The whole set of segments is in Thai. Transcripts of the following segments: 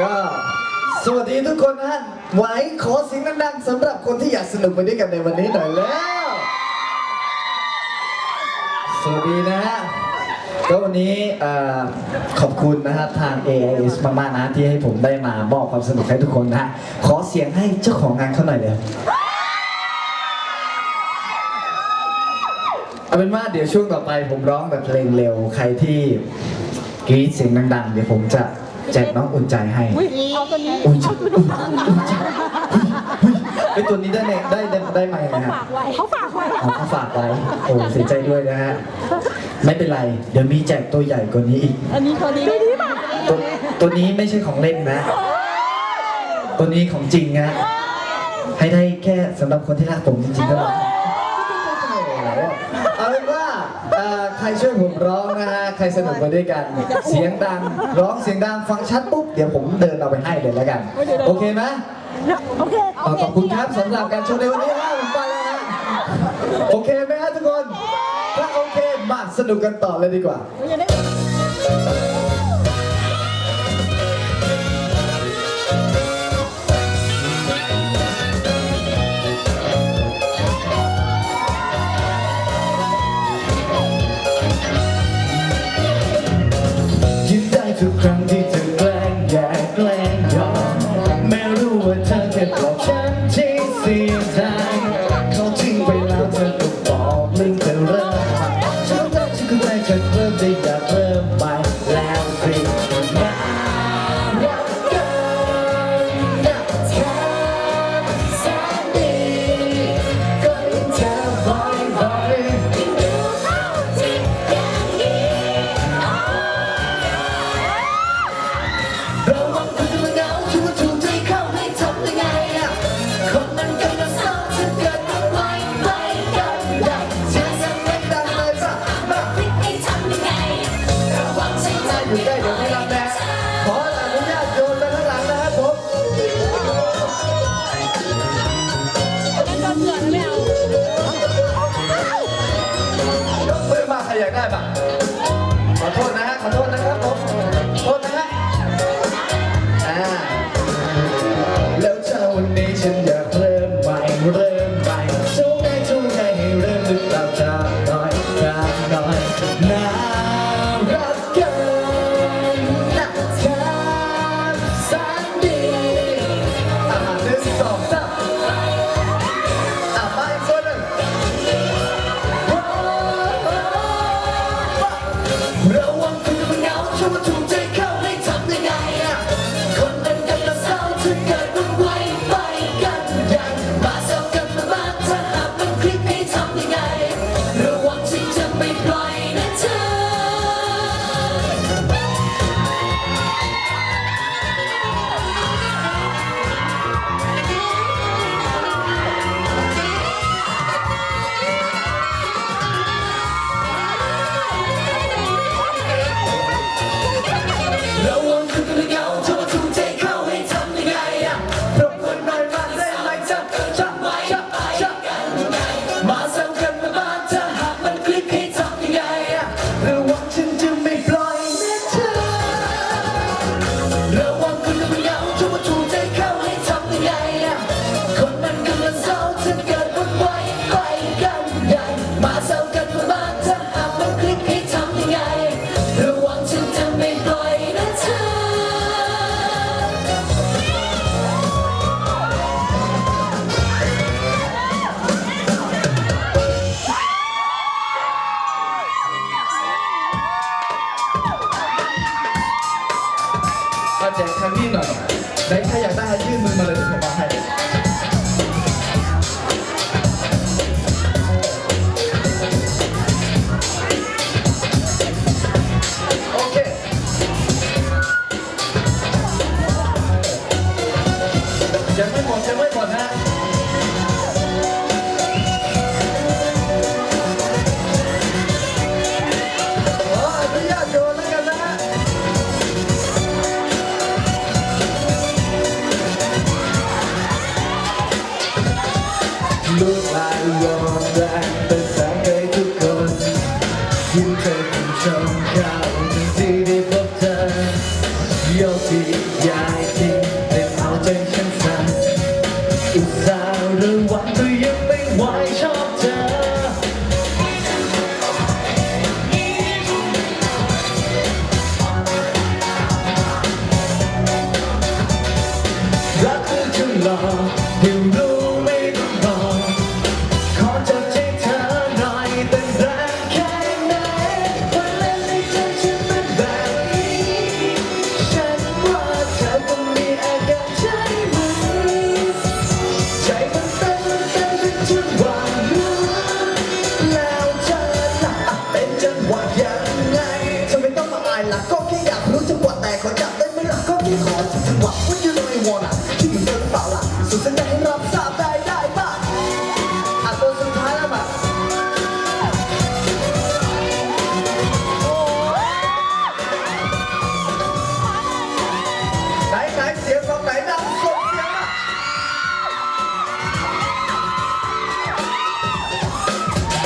ก็สวัสดีทุกคนนะฮะไหวขอเสียงดังๆสำหรับคนที่อยากสนุกไปด้วยกันในวันนี้หน่อยแล้ว สวัสดีนะฮะก็วันนี้เอ่อขอบคุณนะฮะทาง AIS มากๆนะที่ให้ผมได้มามอบความสนุกให้ทุกคนนะฮะขอเสียงให้เจ้าของงานเขาหน่อยเลย เอาเป็นว่าเดี๋ยวช่วงต่อไปผมร้องแบบเพลงเร็วใครที่กรี๊ดเสียงดังๆ เดี๋ยวผมจะ แจกน้องอุ่นใจให้เอาตัวนี้อุ่นใจอุ่นอุ่นใจไอตัวนี้ได้ไหมได้ได้ได้ไหมนะฮะ ฝากไว้เขาฝากไว้เอาเขาฝากไว้โอ้เสียใจด้วยนะฮะ ไม่เป็นไร เดี๋ยวมีแจกตัวใหญ่กว่านี้อีก อันนี้ตัวนี้ตัวนี้ป่ะตัวตัวนี้ไม่ใช่ของเล่นนะ ตัวนี้ของจริงนะ ให้ได้แค่สำหรับคนที่รักผมจริงๆเท่านั้นเอาเป็นว่าเอ่อใค รช่วยผมร้องนะฮะ ใครสนุกมาด้วยกัน เสียงดัง ร้องเสียงดังฟังชัดปุ๊บ เดี๋ยวผมเดินเอาไปให้เลยแล้วกัน โอเคไหมโอเคขอขอบคุณครับสำหรับการชมในวันนี้นะผมไปแล้วนะโอเคไหมฮะทุกคน ถ้าโอเคมาสนุกกันต่อเลยดีกว่า มือม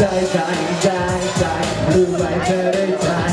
ใจใจใจใจรู้ไหมเธอได้ใจ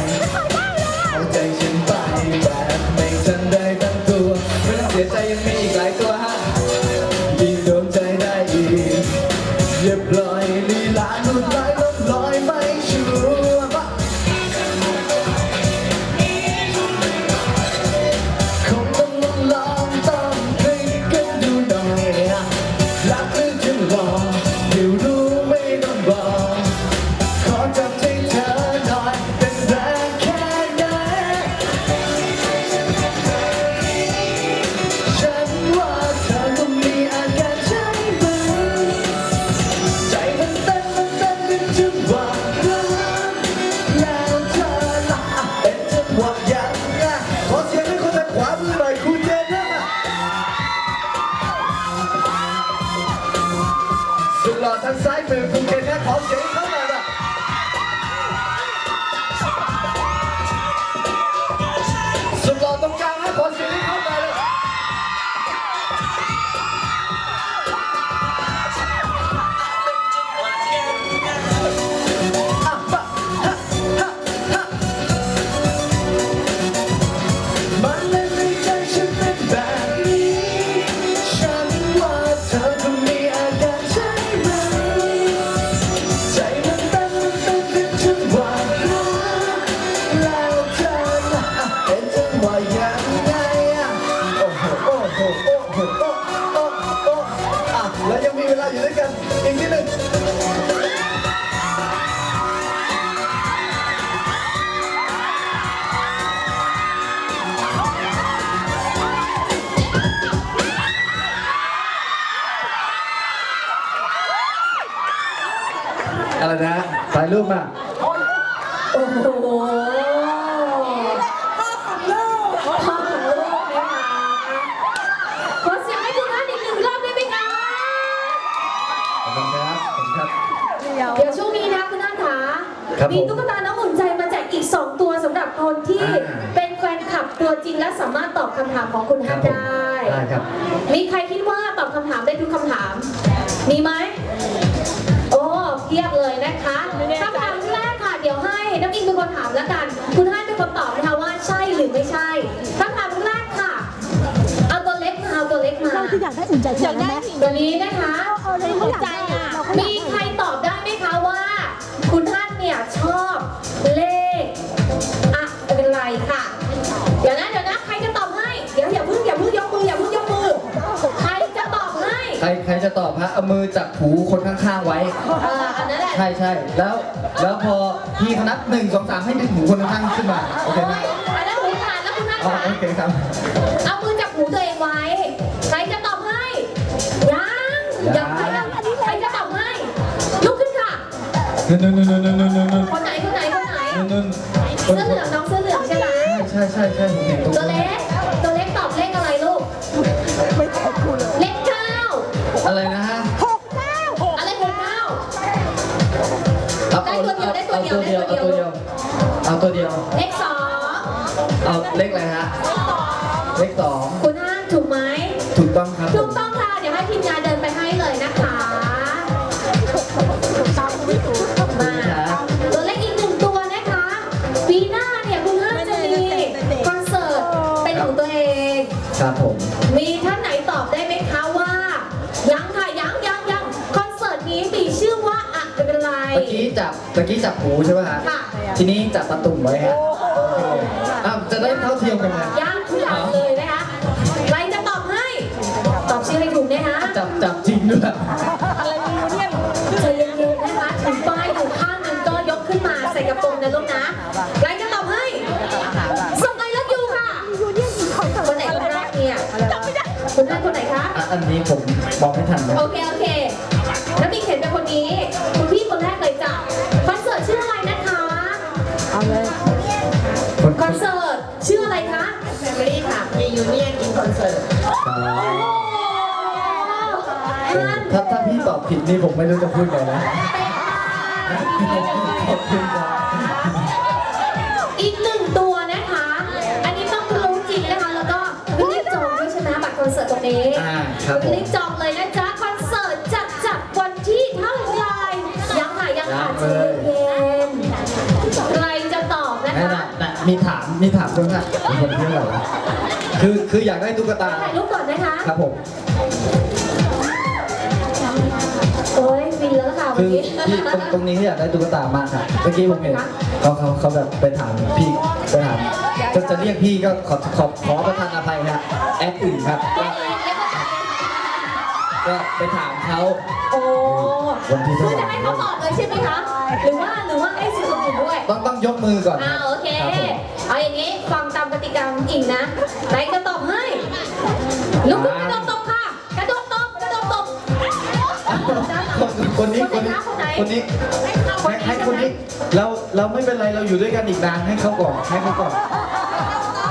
ายรูปมาโอ้โหพ่อของลูกนะคะขอเสียงให้คุณท่นอีกหนึ่งรอบได้ไหมคะเดี๋ยวช่วงนี้นะคุณนับผมมีตุ๊กตาน้องอุ่นใจมาแจกอีก 2 ตัวสำหรับคนที่เป็นแฟนคลับตัวจริงและสามารถตอบคำถามของคุณครัทได้ ได้ครับ มีใครคิดว่าตอบคำถามได้ทุกคำถาม มีไหม แล้วกัน คุณท่านเป็นคำตอบนะคะว่าใช่หรือไม่ใช่คำถามแรกค่ะ เอาตัวเล็กมาเอาตัวเล็กมาเราคืออยากได้อุ่นใจอยาได้ตัวนี้นะคะ เอาเยหัวใจมี ใครจะตอบฮะเอามือจับหูคนข้างๆไว้ อ่าอันนั้นแหละใช่ใช่แล้ว แล้วพอพี่คณะหนึ่งสองสามให้ดึงหูคนข้างขึ้นมาโอเคไหมยแล้วหูขาดแล้วคุณนักอ๋อขโอเคครับเอามือจับหูตัวเองไว้ ใครจะตอบให้ ยังยังใครจะตอบให้ ลุกขึ้นค่ะนนนนนนนนนนนคนไหนคนไหนคนไหนเสื้อเหลืองน้องเสื้อเหลืองใช่ไหมใช่ใช่ใช่ตัวนี้เล็ก เดียวเอาตัวเดียวได้ตัวเดียว เอาตัวเดียว เลขสองเอาเลขอะไรฮะ เลขสองคุณห้างถูกไหม ถูกต้องครับผถูมกต้องค่ะ เดี๋ยวให้ทีมงานเดินไปให้เลยนะคะตามกูไม่ถูกมาตัวเลขอีกหนึ่งตัวนะคะปีหน้าเนี่ยคุณห้างจะมีคอนเสิร์ตเป็นของตัวเอง ครับผมมี จับเมื่อกี้จับหูใช่ไหมฮะค่ะ ทีนี้จับประตุ่มไว้ฮะอ้าวจะได้เท่าเทียมกันไงยังทุกอย่างเลยนะคะใครจะตอบให้ ตอบชื่อให้ถูกนะคะ จับจับจริงด้วยอะไรมีอยู่เนี่ยใจเย็นๆนะคะถือป้ายอยู่ข้างหนึงก็ยกขึ้นมาใส่กระโปรงนะลูกนะใครจะตอบให้ ส่งไอรับยูค่ะอยู่เนี่ยอีกคนคนไหนคนแรกเนี่ยคุณท่านคนไหนคะ อะอันนี้ผมบอกไม่ทันนะโอเค โอเค ยูเนียนอินคอนเสิร์ตถ้าถ้าพี่ตอบผิดนี่ผมไม่รู้จะพูดไงนะขอบคุณครับ มีถามมีถามคนค่ะมีคนเพื่อนเหรอคือคืออยากได้ตุ๊กตา ถ่ายรูปก่อนนะคะ ครับผม โอ้ยฟินแล้วล่ะค่ะวัคืนอนี้ พี่ตรงตรงนี้ที่อยากได้ตุ๊กตามากค่ะ เมื่อกี้ผมเห็นเขาเขาเขาแบบไปถามพี่ไปถามจะจะเรียกพี่ก็ขอขอขอประทานอภัยนะแอดอื่นครับ ก็ก็ไปถามเขา โอ้วันที่คืเท่าอไหร่ จะให้เขาตอบเลยใช่ไหมคะ หรือว่าหรือว่าให้สื่อคนอื่นด้วย ต้องต้องยกมือก่อนอ่ารับโอเครับผม เอาอย่างนี้ฟังตามกติกาของอิงนะใครจะตอบให้ลุกขึ้นกระโดดตบค่ะ กระโดดตบกระโดดตบคนคนนี้คนนี้คนไหนคนนี้คนให้นี้ให้ใช่คนไหมนี้เราเราไม่เป็นไรเราอยู่ด้วยกันอีกนานให้เขาก่อนให้เขาก่อน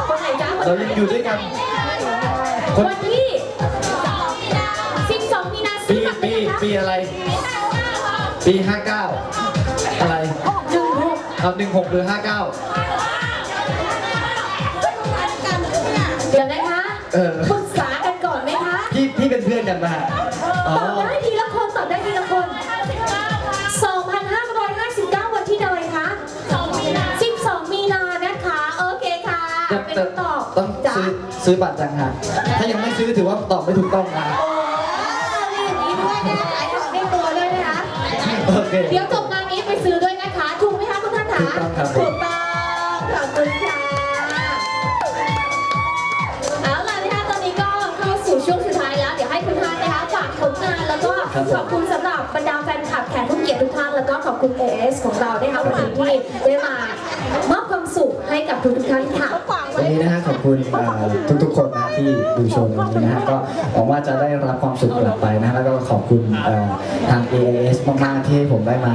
คนไหนจ้าเรายังอยู่ด้วยกัน คนวันที่12มีนาซื้ปีอบัตรปีได้ปีอะไร ปีห้าเก้าอะไรหนึ่งหกเอาหนึ่งหกหรือห้าเก้า นเพื่อนกันมาตอบได้ทีละคนตอบได้ทีละคน2,559 วันที่ใดคะ12 มีนานะคะ โอเคค่ะจะเป็นตอบต้องจ้ะซื้อซื้อบัตรจังหากถ้ายังไม่ซื้อถือว่าตอบไม่ถูกต้องนะโอ้มีอย่างนี้ด้วยนะคะขายของในตัวด้วยนะคะ โอเค เดี๋ยวจบงานนี้ไปซื้อด้วยนะคะ ถูกไหมคะคุณท่านคะถูกต้องครับผม ถูกต้องขอบคุณค่ะ ขอบคุณสำหรับบรรดาแฟนคลับแขกผู้เกียรติทุกท่านแล้วก็ขอบคุณ AS ของเรานะคะวันนี้ที่ได้มามอบ สุขให้กับทุกๆท่านค่ะ วันนี้นะฮะขอบคุณเอ่อทุกๆคนนะที่ดูโชว์ในวันนี้นะฮะก็หวังว่าจะได้รับความสุขกลับไปนะฮะแล้วก็ขอบคุณเอ่อทาง AIS มากๆที่ให้ผมได้มา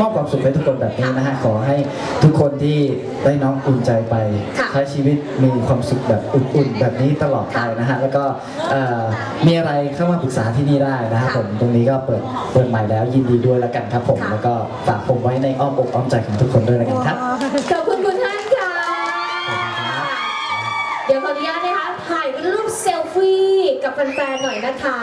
มอบความสุขให้ทุกคนแบบนี้นะฮะขอให้ทุกคนที่ได้น้องอุ่นใจไป ค่ะ ใช้ชีวิตมีความสุขแบบอุ่นๆ แบบนี้ตลอดไปนะฮะแล้วก็เอ่อมีอะไรเข้ามาปรึกษาที่นี่ได้นะครับผมตรงนี้ก็เปิดเปิดใหม่แล้วยินดีด้วยแล้วกันครับผมค่ะแล้วก็ฝากผมไว้ในอ้อมอกอ้อมใจของทุกคนด้วยแล้วกันครับ ขอบคุณ ฟี่กับแฟนๆหน่อยนะคะ